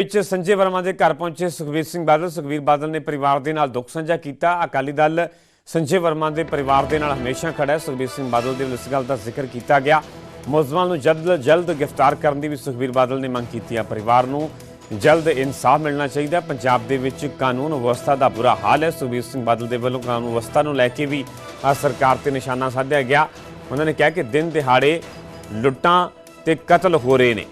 ਵਿੱਚ ਸੰਜੇ ਵਰਮਾ ਦੇ ਘਰ ਪਹੁੰਚੇ ਸੁਖਬੀਰ ਸਿੰਘ ਬਾਦਲ। ਸੁਖਬੀਰ ਬਾਦਲ ਨੇ ਪਰਿਵਾਰ ਦੇ ਨਾਲ ਦੁੱਖ ਸਾਂਝਾ ਕੀਤਾ। ਅਕਾਲੀ ਦਲ ਸੰਜੇ ਵਰਮਾ ਦੇ ਪਰਿਵਾਰ ਦੇ ਨਾਲ ਹਮੇਸ਼ਾ ਖੜਾ ਹੈ। ਸੁਖਬੀਰ ਸਿੰਘ ਬਾਦਲ ਦੇ ਵੱਲੋਂ ਇਸ ਗੱਲ ਦਾ ਜ਼ਿਕਰ ਕੀਤਾ ਗਿਆ। ਮੁਲਜ਼ਮਾਂ ਨੂੰ ਜਲਦ ਜਲਦ ਗ੍ਰਿਫਤਾਰ ਕਰਨ ਦੀ ਵੀ ਸੁਖਬੀਰ ਬਾਦਲ ਨੇ ਮੰਗ ਕੀਤੀ ਹੈ। ਪਰਿਵਾਰ ਨੂੰ ਜਲਦ ਇਨਸਾਫ ਮਿਲਣਾ ਚਾਹੀਦਾ ਪੰਜਾਬ ਦੇ ਵਿੱਚ ਕਾਨੂੰਨ ਵਿਵਸਥਾ ਦਾ ਬੁਰਾ ਹਾਲ ਹੈ। ਸੁਖਬੀਰ ਸਿੰਘ ਬਾਦਲ ਦੇ ਵੱਲੋਂ ਕਾਨੂੰਨ ਵਿਵਸਥਾ ਨੂੰ ਲੈ ਕੇ ਵੀ ਆ ਸਰਕਾਰ ਤੇ ਨਿਸ਼ਾਨਾ ਸਾਧਿਆ ਗਿਆ। ਉਹਨਾਂ ਨੇ ਕਿਹਾ ਕਿ ਦਿਨ ਦਿਹਾੜੇ ਲੁੱਟਾਂ ਤੇ ਕਤਲ ਹੋ ਰਹੇ ਨੇ।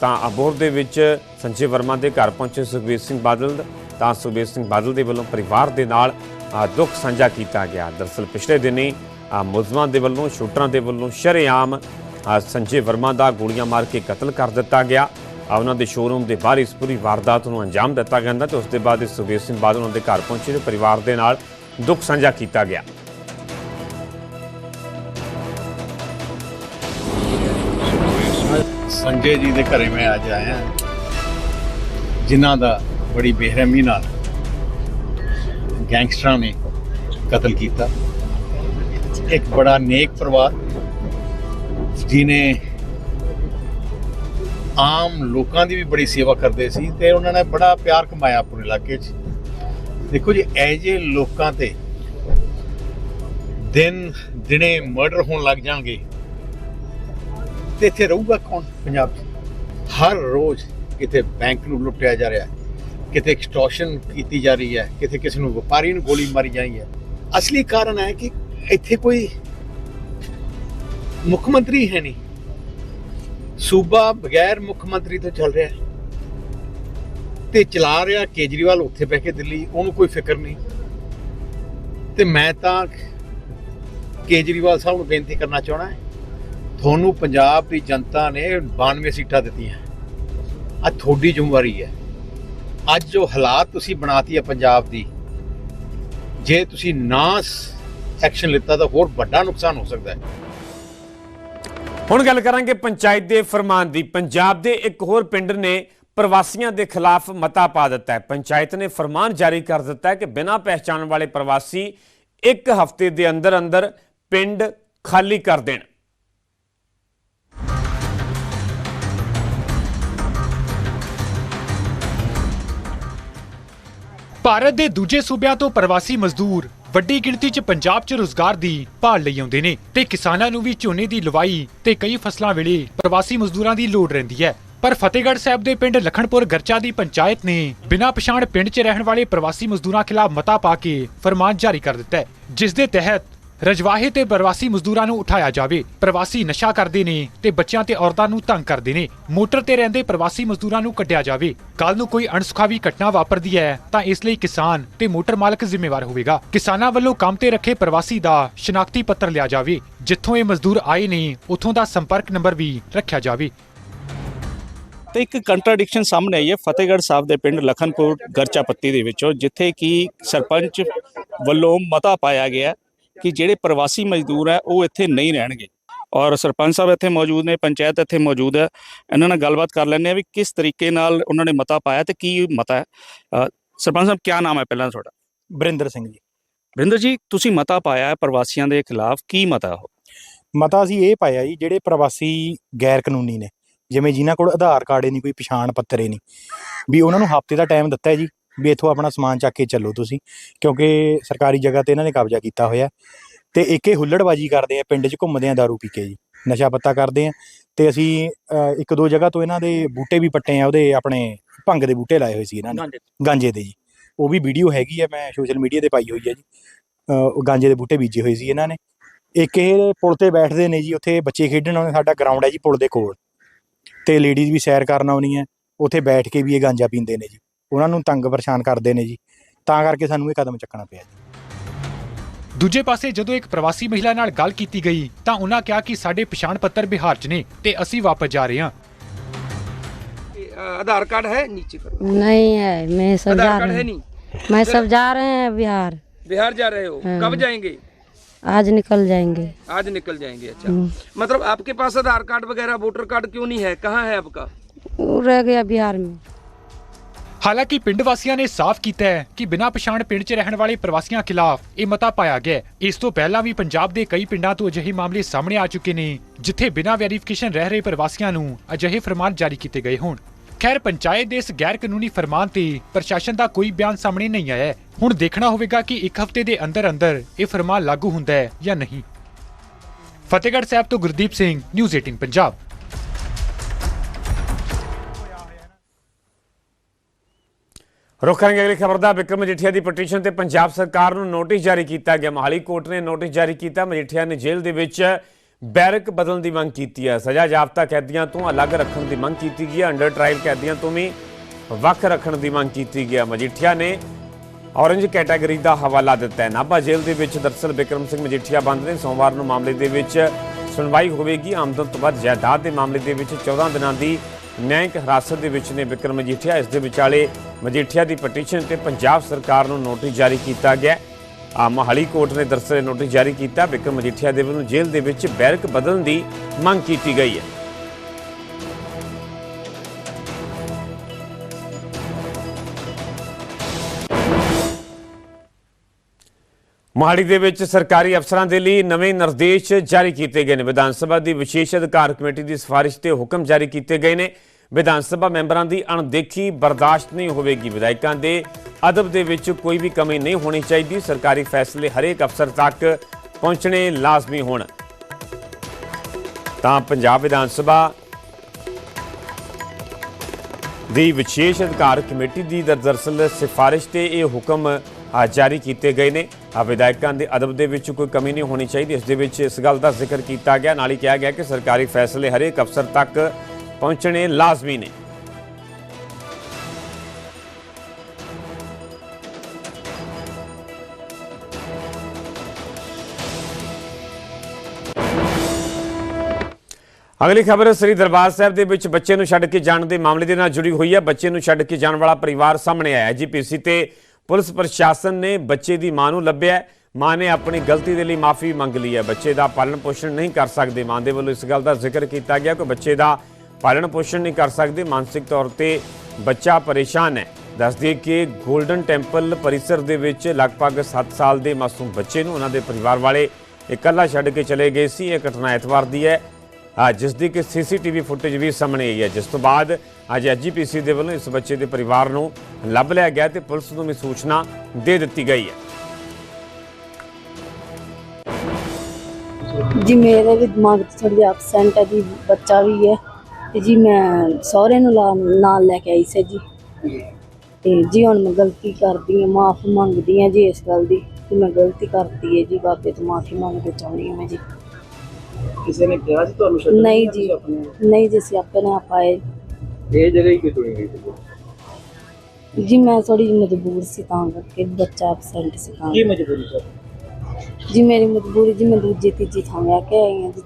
ਤਾਂ ਅਬੋਰ ਦੇ ਵਿੱਚ ਸੰਜੇ ਵਰਮਾ ਦੇ ਘਰ ਪਹੁੰਚੇ ਸੁਖਬੀਰ ਸਿੰਘ ਬਾਦਲ ਤਾਂ ਸੁਖਬੀਰ ਸਿੰਘ ਬਾਦਲ ਦੇ ਵੱਲੋਂ ਪਰਿਵਾਰ ਦੇ ਨਾਲ ਦੁੱਖ ਸਾਂਝਾ ਕੀਤਾ ਗਿਆ। ਦਰਸਲ ਪਿਛਲੇ ਦਿਨੀ ਮੁਲਜ਼ਮਾਂ ਦੇ ਵੱਲੋਂ, ਸ਼ੂਟਰਾਂ ਦੇ ਵੱਲੋਂ ਸ਼ਰੇਆਮ ਸੰਜੇ ਵਰਮਾ ਦਾ ਗੋਲੀਆਂ ਮਾਰ ਕੇ ਕਤਲ ਕਰ ਦਿੱਤਾ ਗਿਆ। ਉਹਨਾਂ ਦੇ ਸ਼ੋਰੂਮ ਦੇ ਬਾਹਰ ਇਸ ਪੂਰੀ ਵਾਰਦਾਤ ਨੂੰ ਅੰਜਾਮ ਦਿੱਤਾ ਗਿਆ ਤੇ ਉਸ ਦੇ ਬਾਅਦ ਸੁਖਬੀਰ ਸਿੰਘ ਬਾਦਲ ਉਹਨਾਂ ਦੇ ਘਰ ਪਹੁੰਚੇ ਤੇ ਪਰਿਵਾਰ ਦੇ ਨਾਲ ਦੁੱਖ ਸਾਂਝਾ ਕੀਤਾ ਗਿਆ। ਸੰਜੇ ਜੀ ਦੇ ਘਰੇ ਮੈਂ ਅੱਜ ਆਇਆ। ਜਿਨ੍ਹਾਂ ਦਾ ਬੜੀ ਬੇਰਹਿਮੀ ਨਾਲ ਗੈਂਗਸਟਰਾਂ ਨੇ ਕਤਲ ਕੀਤਾ। ਇੱਕ ਬੜਾ ਨੇਕ ਪਰਿਵਾਰ ਜਿਨੇ ਆਮ ਲੋਕਾਂ ਦੀ ਵੀ ਬੜੀ ਸੇਵਾ ਕਰਦੇ ਸੀ ਤੇ ਉਹਨਾਂ ਨੇ ਬੜਾ ਪਿਆਰ ਕਮਾਇਆ ਆਪਣੇ ਇਲਾਕੇ 'ਚ। ਦੇਖੋ ਜੀ ਐਜੇ ਲੋਕਾਂ ਤੇ ਦਿਨ ਦਿਨੇ ਮਰਡਰ ਹੋਣ ਲੱਗ ਜਾਣਗੇ। ਤੇ ਇੱਥੇ ਰਹੂਗਾ ਕੌਣ ਪੰਜਾਬ 'ਚ? ਹਰ ਰੋਜ਼ ਕਿਤੇ ਬੈਂਕ ਨੂੰ ਲੁੱਟਿਆ ਜਾ ਰਿਹਾ ਹੈ, ਕਿਤੇ ਐਕਸਟੋਰਸ਼ਨ ਕੀਤੀ ਜਾ ਰਹੀ ਹੈ, ਕਿਤੇ ਕਿਸੇ ਨੂੰ ਵਪਾਰੀ ਨੂੰ ਗੋਲੀ ਮਾਰੀ ਜਾਈ ਹੈ। ਅਸਲੀ ਕਾਰਨ ਹੈ ਕਿ ਇੱਥੇ ਕੋਈ ਮੁੱਖ ਮੰਤਰੀ ਹੈ ਨਹੀਂ। ਸੂਬਾ ਬਗੈਰ ਮੁੱਖ ਮੰਤਰੀ ਤੋਂ ਚੱਲ ਰਿਹਾ ਹੈ। ਤੇ ਚਲਾ ਰਿਹਾ ਕੇਜਰੀਵਾਲ ਉੱਥੇ ਬਹਿ ਕੇ ਦਿੱਲੀ, ਉਹਨੂੰ ਕੋਈ ਫਿਕਰ ਨਹੀਂ। ਤੇ ਮੈਂ ਤਾਂ ਕੇਜਰੀਵਾਲ ਸਾਹਿਬ ਨੂੰ ਬੇਨਤੀ ਕਰਨਾ ਚਾਹਣਾ ਹੈ ਤੁਹਾਨੂੰ ਪੰਜਾਬ ਦੀ ਜਨਤਾ ਨੇ 92 ਸੀਟਾਂ ਦਿੱਤੀਆਂ। ਅੱਜ ਤੁਹਾਡੀ ਜ਼ਿੰਮੇਵਾਰੀ ਹੈ। ਅੱਜ ਜੋ ਹਾਲਾਤ ਤੁਸੀਂ ਬਣਾਤੀ ਹੈ ਪੰਜਾਬ ਦੀ, ਜੇ ਤੁਸੀਂ ਨਾ ਐਕਸ਼ਨ ਲਿੱਤਾ ਤਾਂ ਹੋਰ ਵੱਡਾ ਨੁਕਸਾਨ ਹੋ ਸਕਦਾ ਹੈ। ਹੁਣ ਗੱਲ ਕਰਾਂਗੇ ਪੰਚਾਇਤ ਦੇ ਫਰਮਾਨ ਦੀ। ਪੰਜਾਬ ਦੇ ਇੱਕ ਹੋਰ ਪਿੰਡ ਨੇ ਪ੍ਰਵਾਸੀਆਂ ਦੇ ਖਿਲਾਫ ਮਤਾ ਪਾ ਦਿੱਤਾ ਹੈ। ਪੰਚਾਇਤ ਨੇ ਫਰਮਾਨ ਜਾਰੀ ਕਰ ਦਿੱਤਾ ਹੈ ਕਿ ਬਿਨਾਂ ਪਹਿਚਾਣ ਵਾਲੇ ਪ੍ਰਵਾਸੀ ਇੱਕ ਹਫ਼ਤੇ ਦੇ ਅੰਦਰ ਅੰਦਰ ਪਿੰਡ ਖਾਲੀ ਕਰ ਦੇਣ। ਭਾਰਤ ਦੇ ਦੂਜੇ ਸੂਬਿਆਂ ਤੋਂ ਪ੍ਰਵਾਸੀ ਮਜ਼ਦੂਰ ਵੱਡੀ ਗਿਣਤੀ 'ਚ ਪੰਜਾਬ 'ਚ ਰੋਜ਼ਗਾਰ ਦੀ ਭਾਲ ਲਈ ਆਉਂਦੇ ਨੇ ਤੇ ਕਿਸਾਨਾਂ ਨੂੰ ਵੀ ਝੋਨੇ ਦੀ ਲਵਾਈ ਤੇ ਕਈ ਫਸਲਾਂ ਵੇਲੇ ਪ੍ਰਵਾਸੀ ਮਜ਼ਦੂਰਾਂ ਦੀ ਲੋੜ ਰਹਿੰਦੀ ਹੈ। ਪਰ ਫਤਿਹਗੜ੍ਹ ਸਾਹਿਬ ਦੇ ਪਿੰਡ ਲਖਣਪੁਰ ਗਰਚਾ ਦੀ ਪੰਚਾਇਤ ਨੇ ਬਿਨਾਂ ਪਛਾਣ ਪਿੰਡ 'ਚ ਰਹਿਣ ਵਾਲੇ ਪ੍ਰਵਾਸੀ ਮਜ਼ਦੂਰਾਂ ਖਿਲਾਫ ਮਤਾ ਪਾ ਕੇ ਫਰਮਾਨ ਜਾਰੀ ਕਰ ਦਿੱਤਾ ਹੈ, ਜਿਸ ਦੇ ਤਹਿਤ ਰਜਵਾਹੇ ਤੇ ਪ੍ਰਵਾਸੀ ਮਜ਼ਦੂਰਾਂ ਨੂੰ ਉਠਾਇਆ ਜਾਵੇ। ਪ੍ਰਵਾਸੀ ਨਸ਼ਾ ਕਰਦੇ ਨੇ ਤੇ ਬੱਚਿਆਂ ਤੇ ਔਰਤਾਂ ਨੂੰ ਤੰਗ ਕਰਦੇ ਨੇ। ਮੋਟਰ ਤੇ ਰਹਿੰਦੇ ਪ੍ਰਵਾਸੀ ਮਜ਼ਦੂਰਾਂ ਨੂੰ ਕੱਢਿਆ ਜਾਵੇ। ਕੱਲ ਨੂੰ ਕੋਈ ਅਣਸੁਖਾਵੀ ਘਟਨਾ ਵਾਪਰਦੀ ਹੈ, ਤਾਂ ਇਸ ਲਈ ਕਿਸਾਨ ਤੇ ਮੋਟਰ ਮਾਲਕ ਜ਼ਿੰਮੇਵਾਰ ਹੋਵੇਗਾ। ਕਿਸਾਨਾਂ ਵੱਲੋਂ ਕੰਮ ਤੇ ਰੱਖੇ ਪ੍ਰਵਾਸੀ ਦਾ ਸ਼ਨਾਖਤੀ ਪੱਤਰ ਲਿਆ ਜਾਵੇ। ਜਿੱਥੋਂ ਇਹ ਮਜ਼ਦੂਰ ਆਏ ਨੇ, ਉੱਥੋਂ ਦਾ ਸੰਪਰਕ ਨੰਬਰ ਵੀ ਰੱਖਿਆ ਜਾਵੇ। ਤੇ ਇੱਕ ਕੰਟਰਡਿਕਸ਼ਨ ਸਾਹਮਣੇ ਆਈ ਹੈ ਫਤਿਹਗੜ੍ਹ ਸਾਹਿਬ ਦੇ ਪਿੰਡ ਲਖਨਪੁਰ ਗਰਚਾਪੱਤੀ ਦੇ ਵਿੱਚੋਂ, ਜਿੱਥੇ ਕਿ ਸਰਪੰਚ ਵੱਲੋਂ ਮਤਾ ਪਾਇਆ ਗਿਆ ਕਿ ਜਿਹੜੇ ਪ੍ਰਵਾਸੀ ਮਜ਼ਦੂਰ ਹੈ ਉਹ ਇੱਥੇ ਨਹੀਂ ਰਹਿਣਗੇ। ਔਰ ਸਰਪੰਚ ਸਾਹਿਬ ਇੱਥੇ ਮੌਜੂਦ ਨੇ ਪੰਚਾਇਤ ਇੱਥੇ ਮੌਜੂਦ ਹੈ। ਇਹਨਾਂ ਨਾਲ ਗੱਲਬਾਤ ਕਰ ਲੈਂਦੇ ਆ ਵੀ ਕਿਸ ਤਰੀਕੇ ਨਾਲ ਉਹਨਾਂ ਨੇ ਮਤਾ ਪਾਇਆ ਤੇ ਕੀ ਮਤਾ ਹੈ। ਸਰਪੰਚ ਸਾਹਿਬ ਕੀ ਨਾਮ ਹੈ ਪਹਿਲਾਂ ਤੁਹਾਡਾ? ਬਰਿੰਦਰ ਸਿੰਘ ਜੀ। ਵਰਿੰਦਰ ਜੀ ਤੁਸੀਂ ਮਤਾ ਪਾਇਆ ਹੈ ਪ੍ਰਵਾਸੀਆਂ ਦੇ ਖਿਲਾਫ ਕੀ ਮਤਾ ਉਹ? ਮਤਾ ਅਸੀਂ ਇਹ ਪਾਇਆ ਜੀ ਜਿਹੜੇ ਪ੍ਰਵਾਸੀ ਗੈਰ ਕਾਨੂੰਨੀ ਨੇ ਜਿਵੇਂ ਜਿਨ੍ਹਾਂ ਕੋਲ ਆਧਾਰ ਕਾਰਡ ਹੀ ਨਹੀਂ ਕੋਈ ਪਛਾਣ ਪੱਤਰ ਹੀ ਨਹੀਂ ਵੀ ਉਹਨਾਂ ਨੂੰ ਹਫ਼ਤੇ ਦਾ ਟਾਈਮ ਦਿੱਤਾ ਹੈ ਜੀ। ਵੀ ਇੱਥੋਂ ਆਪਣਾ ਸਮਾਨ ਚੱਕ ਕੇ ਚੱਲੋ ਤੁਸੀਂ ਕਿਉਂਕਿ ਸਰਕਾਰੀ ਜਗ੍ਹਾ ਤੇ ਇਹਨਾਂ ਨੇ ਕਬਜ਼ਾ ਕੀਤਾ ਹੋਇਆ। ਤੇ ਇੱਕ ਇਹ ਹੁੱਲੜਬਾਜੀ ਕਰਦੇ ਆ ਪਿੰਡ 'ਚ ਘੁੰਮਦੇ ਆ दारू ਪੀ ਕੇ ਜੀ ਨਸ਼ਾ ਪੱਤਾ ਕਰਦੇ ਆ। ਤੇ ਅਸੀਂ ਅ, ਇੱਕ ਦੋ ਜਗ੍ਹਾ ਤੋਂ ਇਹਨਾਂ ਦੇ ਬੂਟੇ ਵੀ ਪੱਟੇ ਆ ਉਹਦੇ ਆਪਣੇ ਭੰਗ ਦੇ ਬੂਟੇ ਲਾਏ ਹੋਏ ਸੀ ਇਹਨਾਂ ਨੇ। ਗਾਂਜੇ ਦੇ। ਜੀ। ਉਹ ਵੀ ਵੀਡੀਓ ਹੈਗੀ ਹੈ ਮੈਂ ਸੋਸ਼ਲ ਮੀਡੀਆ ਤੇ ਪਾਈ ਹੋਈ ਹੈ ਜੀ। ਉਹ ਗਾਂਜੇ ਦੇ ਬੂਟੇ ਬੀਜੇ ਹੋਏ ਸੀ ਇਹਨਾਂ ਨੇ। ਇੱਕ ਇਹ ਪੁਲ ਤੇ ਬੈਠਦੇ ਨੇ ਜੀ ਉੱਥੇ ਬੱਚੇ ਖੇਡਣ ਆਉਂਦੇ ਸਾਡਾ ਗਰਾਊਂਡ ਹੈ ਜੀ ਪੁਲ ਦੇ ਕੋਲ। ਤੇ ਲੇਡੀਜ਼ ਵੀ ਸੈਰ ਕਰਨ ਆਉਂਦੀਆਂ ਉੱਥੇ ਬੈਠ ਕੇ ਵੀ ਇਹ ਗਾਂਜਾ ਪੀਂਦੇ ਨੇ ਜੀ। ਉਹਨਾਂ ਨੂੰ ਤੰਗ ਪਰੇਸ਼ਾਨ ਕਰਦੇ ਨੇ ਜੀ ਤਾਂ ਕਰਕੇ ਸਾਨੂੰ ਇਹ ਕਦਮ ਚੱਕਣਾ ਪਿਆ ਜੀ ਦੂਜੇ ਪਾਸੇ ਜਦੋਂ ਇੱਕ ਪ੍ਰਵਾਸੀ ਮਹਿਲਾ ਨਾਲ ਗੱਲ ਕੀਤੀ ਗਈ ਤਾਂ ਉਹਨਾਂ ਕਿਹਾ ਕਿ ਸਾਡੇ ਪਛਾਣ ਪੱਤਰ ਬਿਹਾਰ 'ਚ ਨੇ ਤੇ ਅਸੀਂ ਵਾਪਸ ਜਾ ਰਹੇ ਹਾਂ आधार कार्ड है नीचे करो नहीं है मैं सब जा आधार कार्ड रहे है हैं नहीं मैं सब जा रहे हैं बिहार बिहार जा रहे हो हाँ। कब जाएंगे आज निकल जाएंगे आज निकल जाएंगे अच्छा हम्म। मतलब आपके पास आधार कार्ड वगैरह वोटर कार्ड क्यों नहीं है कहाँ है आपका वो रह गया बिहार में ਹਾਲਾਂਕਿ ਪਿੰਡ ਵਾਸੀਆਂ ਨੇ ਸਾਫ਼ ਕੀਤਾ ਹੈ ਕਿ ਬਿਨਾਂ ਪਛਾਣ ਪਿੰਡ 'ਚ ਰਹਿਣ ਵਾਲੇ ਪ੍ਰਵਾਸੀਆਂ ਖਿਲਾਫ ਇਹ ਮਤਾ ਪਾਇਆ ਗਿਆ ਇਸ ਤੋਂ ਪਹਿਲਾਂ ਵੀ ਪੰਜਾਬ ਦੇ ਕਈ ਪਿੰਡਾਂ ਤੋਂ ਅਜਿਹੇ ਮਾਮਲੇ ਸਾਹਮਣੇ ਆ ਚੁੱਕੇ ਨੇ, ਜਿੱਥੇ ਬਿਨਾਂ ਵੈਰੀਫਿਕੇਸ਼ਨ ਰਹਿ ਰਹੇ ਪ੍ਰਵਾਸੀਆਂ ਨੂੰ ਅਜਿਹੇ ਫਰਮਾਨ ਜਾਰੀ ਕੀਤੇ ਗਏ ਹੋਣ। ਖੈਰ, ਪੰਚਾਇਤ ਦੇ ਇਸ ਗੈਰ ਕਾਨੂੰਨੀ ਫਰਮਾਨ ਤੇ ਪ੍ਰਸ਼ਾਸਨ ਦਾ ਕੋਈ ਬਿਆਨ ਸਾਹਮਣੇ ਨਹੀਂ ਆਇਆ ਹੁਣ ਦੇਖਣਾ ਹੋਵੇਗਾ ਕਿ ਇੱਕ ਹਫ਼ਤੇ ਦੇ ਅੰਦਰ ਅੰਦਰ ਇਹ ਫਰਮਾਨ ਲਾਗੂ ਹੁੰਦਾ ਹੈ ਜਾਂ ਨਹੀਂ। ਫਤਿਹਗੜ੍ਹ ਸਾਹਿਬ ਤੋਂ ਗੁਰਦੀਪ ਸਿੰਘ, ਨਿਊਜ਼ 18 ਪੰਜਾਬ। ਰੁਕ ਕਰਾਂਗੇ ਅਗਲੀ ਖਬਰ ਦਾ। ਵਿਕਰਮ ਮਜੀਠੀਆ ਦੀ ਪਟੀਸ਼ਨ ਤੇ ਪੰਜਾਬ ਸਰਕਾਰ ਨੂੰ ਨੋਟਿਸ ਜਾਰੀ ਕੀਤਾ ਗਿਆ। ਮਹਾਲੀ ਕੋਰਟ ਨੇ ਨੋਟਿਸ ਜਾਰੀ ਕੀਤਾ। ਮਜੀਠੀਆ ਨੇ ਜੇਲ੍ਹ ਦੇ ਵਿੱਚ ਬੈਰਕ ਬਦਲਣ ਦੀ ਮੰਗ ਕੀਤੀ ਹੈ। ਸਜ਼ਾ ਜਾਫਤਾ ਕੈਦੀਆਂ ਤੋਂ ਅਲੱਗ ਰੱਖਣ ਦੀ ਮੰਗ ਕੀਤੀ ਗਈ ਹੈ। ਅੰਡਰ ਟ੍ਰਾਇਲ ਕੈਦੀਆਂ ਤੋਂ ਵੀ ਵੱਖ ਰੱਖਣ ਦੀ ਮੰਗ ਕੀਤੀ ਗਈ ਹੈ। ਮਜੀਠੀਆ ਨੇ ਔਰੰਜ ਕੈਟਾਗਰੀ ਦਾ ਹਵਾਲਾ ਦਿੱਤਾ ਹੈ। ਨਾਭਾ ਜੇਲ੍ਹ ਦੇ ਵਿੱਚ ਦਰਸਲ ਵਿਕਰਮ ਸਿੰਘ ਮਜੀਠੀਆ ਬੰਦ ਨੇ। ਸੋਮਵਾਰ ਨੂੰ ਮਾਮਲੇ ਦੇ ਵਿੱਚ ਸੁਣਵਾਈ ਹੋਵੇਗੀ। ਆਮਦਨ ਤੋਂ ਵੱਧ ਜਾਇਦਾਦ ਦੇ ਮਾਮਲੇ ਦੇ ਵਿੱਚ 14 ਦਿਨਾਂ ਦੀ ਨਿਆਂਇਕ ਹਿਰਾਸਤ ਦੇ ਵਿੱਚ ਨੇ ਵਿਕਰਮ ਮਜੀਠੀਆ। ਇਸ ਦੇ ਵਿਚਾਲੇ ਮਜੀਠੀਆ ਦੀ ਪਟੀਸ਼ਨ ਤੇ ਪੰਜਾਬ ਸਰਕਾਰ ਨੂੰ ਨੋਟਿਸ ਜਾਰੀ ਕੀਤਾ ਗਿਆ। ਆ ਮਹਾਲੀ ਕੋਰਟ ਨੇ ਦਰਸਲ ਨੋਟਿਸ ਜਾਰੀ ਕੀਤਾ। ਵਿਕਰਮ ਮਜੀਠੀਆ ਦੇ ਵੱਲੋਂ ਜੇਲ੍ਹ ਦੇ ਵਿੱਚ ਬੈਰਕ ਬਦਲਣ ਦੀ ਮੰਗ ਕੀਤੀ ਗਈ ਹੈ। ਮੋਹਾਲੀ ਦੇ ਵਿੱਚ ਸਰਕਾਰੀ ਅਫਸਰਾਂ ਦੇ ਲਈ ਨਵੇਂ ਨਿਰਦੇਸ਼ ਜਾਰੀ ਕੀਤੇ ਗਏ ਨੇ। ਵਿਧਾਨ ਸਭਾ ਦੀ ਵਿਸ਼ੇਸ਼ ਅਧਿਕਾਰ ਕਮੇਟੀ ਦੀ ਸਿਫਾਰਿਸ਼ ਤੇ ਹੁਕਮ ਜਾਰੀ ਕੀਤੇ ਗਏ ਨੇ। ਵਿਧਾਨ ਸਭਾ ਮੈਂਬਰਾਂ ਦੀ ਅਣਦੇਖੀ ਬਰਦਾਸ਼ਤ ਨਹੀਂ ਹੋਵੇਗੀ। ਵਿਧਾਇਕਾਂ ਦੇ ਅਦਬ ਦੇ ਵਿੱਚ ਕੋਈ ਵੀ ਕਮੀ ਨਹੀਂ ਹੋਣੀ ਚਾਹੀਦੀ। ਸਰਕਾਰੀ ਫੈਸਲੇ ਹਰੇਕ ਅਫਸਰ ਤੱਕ ਪਹੁੰਚਣੇ ਲਾਜ਼ਮੀ ਹੋਣ। ਤਾਂ ਪੰਜਾਬ ਵਿਧਾਨ ਸਭਾ ਦੀ ਵਿਸ਼ੇਸ਼ ਅਧਿਕਾਰ ਕਮੇਟੀ ਦੀ ਦਰ- ਦਰਅਸਲ ਸਿਫਾਰਿਸ਼ ਤੇ ਇਹ ਹੁਕਮ ਜਾਰੀ ਕੀਤੇ ਗਏ ਨੇ। ਵਿਧਾਇਕਾਂ ਦੇ ਅਦਬ ਦੇ ਵਿੱਚ ਕੋਈ ਕਮੀ ਨਹੀਂ ਹੋਣੀ ਚਾਹੀਦੀ। ਇਸ ਦੇ ਵਿੱਚ ਇਸ ਗੱਲ ਦਾ ਜ਼ਿਕਰ ਕੀਤਾ ਗਿਆ। ਨਾਲ ਹੀ ਕਿਹਾ ਗਿਆ ਕਿ ਸਰਕਾਰੀ ਫੈਸਲੇ ਹਰੇਕ ਅਫਸਰ ਤੱਕ ਪਹੁੰਚਣੇ ਲਾਜ਼ਮੀ ਨੇ। ਅਗਲੀ ਖਬਰ ਸ੍ਰੀ ਦਰਬਾਰ ਸਾਹਿਬ ਦੇ ਵਿੱਚ ਬੱਚੇ ਨੂੰ ਛੱਡ ਕੇ ਜਾਣ ਦੇ ਮਾਮਲੇ ਦੇ ਨਾਲ ਜੁੜੀ ਹੋਈ ਹੈ ਬੱਚੇ ਨੂੰ ਛੱਡ ਕੇ ਜਾਣ ਵਾਲਾ ਪਰਿਵਾਰ ਸਾਹਮਣੇ ਆਇਆ। ਹੈ ਜੀਪੀਸੀ ਤੇ ਪੁਲਿਸ ਪ੍ਰਸ਼ਾਸਨ ਨੇ ਬੱਚੇ ਦੀ ਮਾਂ ਨੂੰ ਲੱਭਿਆ ਮਾਂ ਨੇ ਆਪਣੀ ਗਲਤੀ ਦੇ ਲਈ ਮਾਫੀ ਮੰਗ ਲਈ ਹੈ। ਬੱਚੇ ਦਾ ਪਾਲਣ ਪੋਸ਼ਣ ਨਹੀਂ ਕਰ ਸਕਦੇ। ਮਾਂ ਦੇ ਵੱਲੋਂ ਇਸ ਗੱਲ ਦਾ ਜ਼ਿਕਰ ਕੀਤਾ ਗਿਆ ਕਿ ਬੱਚੇ ਦਾ ਪਾਲਣ ਪੋਸ਼ਣ ਨਹੀਂ ਕਰ ਸਕਦੇ। ਮਾਨਸਿਕ ਤੌਰ ਤੇ ਬੱਚਾ ਪਰੇਸ਼ਾਨ ਹੈ। ਦੱਸ ਦਈਏ ਕਿ 골ਡਨ ਟੈਂਪਲ ਪਰਿਸਰ ਦੇ ਵਿੱਚ ਲਗਭਗ 7 ਸਾਲ ਦੇ ਮਾਸੂਮ ਬੱਚੇ ਨੂੰ ਉਹਨਾਂ ਦੇ ਪਰਿਵਾਰ ਵਾਲੇ ਇਕੱਲਾ ਛੱਡ ਕੇ ਚਲੇ ਗਏ ਸੀ। ਇਹ ਘਟਨਾ ਐਤਵਾਰ ਦੀ ਹੈ। ਜਿਸ ਦੀ ਕਿ ਸੀਸੀਟੀਵੀ ਫੁਟੇਜ ਵੀ ਸਾਹਮਣੇ ਆਈ ਹੈ। ਜਿਸ ਤੋਂ ਬਾਅਦ ਅੱਜ ਐਜੀਪੀਸੀ ਦੇ ਵੱਲੋਂ ਇਸ ਬੱਚੇ ਦੇ ਪਰਿਵਾਰ ਨੂੰ ਲੱਭ ਲਿਆ ਗਿਆ ਤੇ ਪੁਲਿਸ ਨੂੰ ਵੀ ਸੂਚਨਾ ਦੇ ਦਿੱਤੀ ਗਈ ਹੈ। ਜੀ, ਮੇਰੇ ਵੀ ਦਿਮਾਗ 'ਚ ਥੋੜੀ ਐਬਸੈਂਟ ਹੈ ਜੀ, ਬੱਚਾ ਵੀ ਹੈ। ਤੇ ਜੀ, ਮੈਂ ਸਹੁਰੇ ਨੂੰ ਨਾਲ ਲੈ ਕੇ ਆਈ ਸੀ ਜੀ। ਤੇ ਜੀ, ਹੁਣ ਮੈਂ ਗਲਤੀ ਕਰਦੀ ਹਾਂ, ਮਾਫੀ ਮੰਗਦੀ ਹਾਂ ਜੀ ਇਸ ਗੱਲ ਦੀ ਕਿ ਮੈਂ ਗਲਤੀ ਕਰਤੀ ਹੈ ਜੀ, ਬਾਬੇ ਤੋਂ ਮਾਫੀ ਮੰਗਦੇ ਚਾਹੁੰਦੀ ਹਾਂ ਮੈਂ ਜੀ। ਕਿਸੇ ਨੇ ਕਿਹਾ ਸੀ ਤੁਹਾਨੂੰ ਛੱਡਣ ਨਹੀਂ ਜੀ ਆਪਣੇ ਨਹੀਂ ਜੀ ਅਸੀਂ ਆਪਣੇ ਆਪ ਆਏ। ਇਹ ਜਗ੍ਹਾ ਹੀ ਕਿਤੋਂ ਗਈ ਸੀ? ਜੀ ਮੈਂ ਥੋੜੀ ਜਿਹੀ ਮਜਬੂਰ ਸੀ ਤਾਂ ਕਰਕੇ ਬੱਚਾ ਐਬਸੈਂਟ ਸੀ ਤਾਂ ਕੀ ਮਜਬੂਰੀ ਸਰ ਜੀ ਮੇਰੀ ਮਜਬੂਰੀ ਜੀ ਮੈਂ ਦੂਜੀ ਤੀਜੀ ਥਾਂ ਵਿਆਹ ਕੇ ਆਈ ਹਾਂ ਜੀ